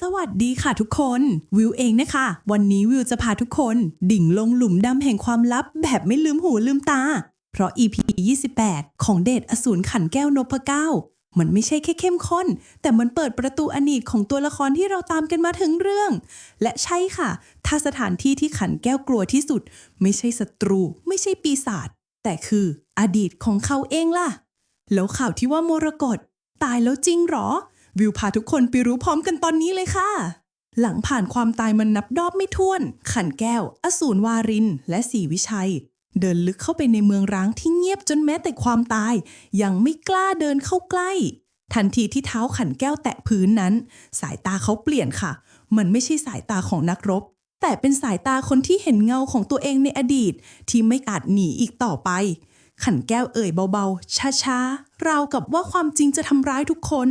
สวัสดีค่ะทุกคน วิวเองนะคะ วันนี้วิวจะพาทุกคน ดิ่งลงหลุมดำแห่งความลับ แบบไม่ลืมหูลืมตา เพราะ EP 28 ของเดชอสูรขันแก้วนพเก้า มันไม่ใช่แค่เข้มข้น แต่มันเปิดประตูอดีตของตัวละครที่เราตามกันมาถึงเรื่อง และใช่ค่ะ ถ้าสถานที่ที่ขันแก้วกลัวที่สุด ไม่ใช่ศัตรู ไม่ใช่ปีศาจแต่คืออดีตของเขาเองล่ะแล้วข่าวที่ว่ามรกตตายแล้วจริงหรอ วิวพาทุกคนไปรู้พร้อมกันตอนนี้เลยค่ะ หลังผ่านความตายมันนับดอบไม่ถ้วน ขันแก้ว อสูรวาริน และสีวิชัย เดินลึกเข้าไปในเมืองร้างที่เงียบจนแม้แต่ความตาย ยังไม่กล้าเดินเข้าใกล้ ทันทีที่เท้าขันแก้วแตะพื้นนั้น สายตาเขาเปลี่ยนค่ะ มันไม่ใช่สายตาของนักรบ แต่เป็นสายตาคนที่เห็นเงาของตัวเองในอดีต ที่ไม่อาจหนีอีกต่อไปขันแก้วเอ่ยเบาๆ ช้าๆ ราวกับว่าความจริงจะทำร้ายทุกคน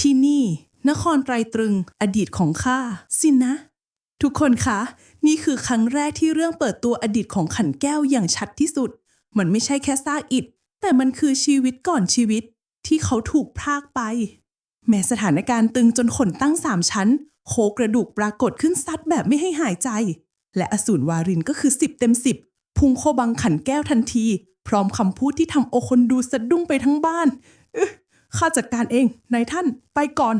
ที่นี่ นครไตรตรึง อดีตของข้าสินนะ ทุกคนคะ นี่คือครั้งแรกที่เรื่องเปิดตัวอดีตของขันแก้วอย่างชัดที่สุด มันไม่ใช่แค่ซากอิฐ แต่มันคือชีวิตก่อนชีวิต ที่เขาถูกพรากไป แม้สถานการณ์ตึงจนขนตั้งสามชั้น โคกระดูกปรากฏขึ้นซัดแบบไม่ให้หายใจ และอสูรวารินก็คือสิบเต็มสิบพุ่งโคบังขันแก้วทันที พร้อมคำพูดที่ทำโอคนดูสะดุ้งไปทั้งบ้านอ ข้าจัดการเองนายท่านไปก่อน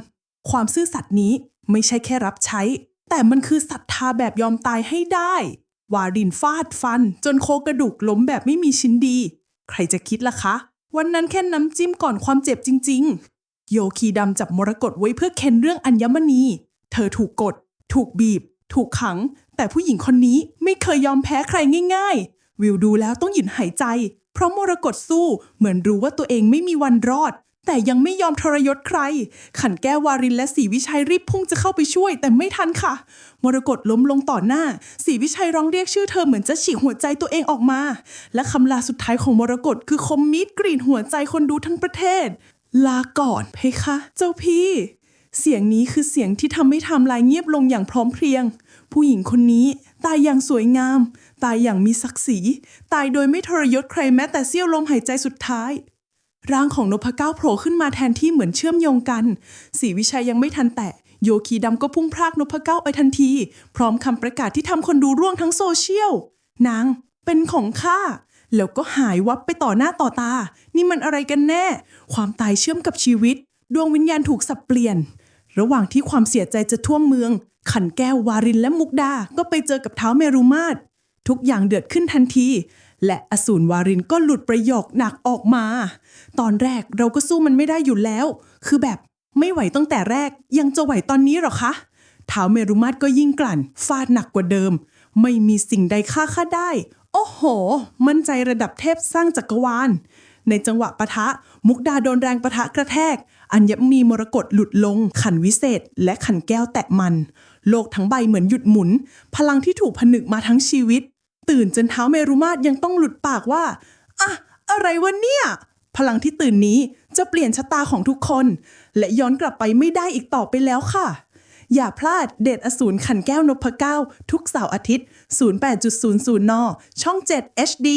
ความซื่อสัตย์นี้ไม่ใช่แค่รับใช้ แต่มันคือศรัทธาแบบยอมตายให้ได้ วารินฟาดฟัน จนโคกระดูกล้มแบบไม่มีชิ้นดี ใครจะคิดล่ะคะ วันนั้นแค่น้ำจิ้มก่อนความเจ็บจริง ๆ โยคีดำจับมรกตไว้เพื่อเค้นเรื่องอัญมณี เธอถูกกด ถูกบีบ ถูกขัง แต่ผู้หญิงคนนี้ไม่เคยยอมแพ้ใครง่าย ๆ วิวดูแล้วต้องหยุดหายใจ เพราะมรกตสู้เหมือนรู้ว่าตัวเองไม่มีวันรอด แต่ยังไม่ยอมทรยศใคร ขันแก้ววารินและสีวิชัยรีบพุ่งจะเข้าไปช่วย แต่ไม่ทันค่ะ มรกตล้มลงต่อหน้า สีวิชัยร้องเรียกชื่อเธอเหมือนจะฉีกหัวใจตัวเองออกมา และคำลาสุดท้ายของมรกตคือคมมีดกรีดหัวใจคนดูทั้งประเทศ ลาก่อนเพคะ เจ้าพี่ เสียงนี้คือเสียงที่ทำให้ทำลายเงียบลงอย่างพร้อมเพรียง ผู้หญิงคนนี้ตายอย่างสวยงาม ตายอย่างมีศักดิ์ศรี ตายโดยไม่ทรยศใครแม้แต่เสี้ยวลมหายใจสุดท้าย ร่างของนพเก้าโผล่ขึ้นมาแทนที่เหมือนเชื่อมโยงกันศรีวิชัยยังไม่ทันแตะโยคีดำก็พุ่งพรากนพเก้าไปทันที พร้อมคำประกาศที่ทำคนดูร่วงทั้งโซเชียล นาง เป็นของข้า แล้วก็หายวับไปต่อหน้าต่อตา นี่มันอะไรกันแน่ ความตายเชื่อมกับชีวิต ดวงวิญญาณถูกสับเปลี่ยน ระหว่างที่ความเสียใจจะท่วมเมือง ขันแก้ววารินและมุกดา ก็ไปเจอกับเท้าเมรุมาตรทุกอย่างเดือดขึ้นทันที และอสูรวารินก็หลุดประโยคหนักออกมา ตอนแรกเราก็สู้มันไม่ได้อยู่แล้ว คือแบบไม่ไหวตั้งแต่แรก ยังจะไหวตอนนี้หรอคะท้าวเมรุมาตก็ยิ่งกลั่น ฟาดหนักกว่าเดิม ไม่มีสิ่งใดฆ่าข้าได้ โอ้โห มั่นใจระดับเทพสร้างจักรวาล ในจังหวะปะทะ มุกดาโดนแรงปะทะกระแทก อัญมณีมรกตหลุดลง ขันวิเศษ และขันแก้วแตะมัน โลกทั้งใบเหมือนหยุดหมุน พลังที่ถูกผนึกมาทั้งชีวิต ตื่นจนเท้าเมรุมาตรยังต้องหลุดปากว่าอะอะไรวะเนี่ย พลังที่ตื่นนี้จะเปลี่ยนชะตาของทุกคน และย้อนกลับไปไม่ได้อีกต่อไปแล้วค่ะ อย่าพลาดเดทอสูรขันแก้วนพเก้า ทุกเสาร์อาทิตย์ 08.00 น ช่อง 7 HD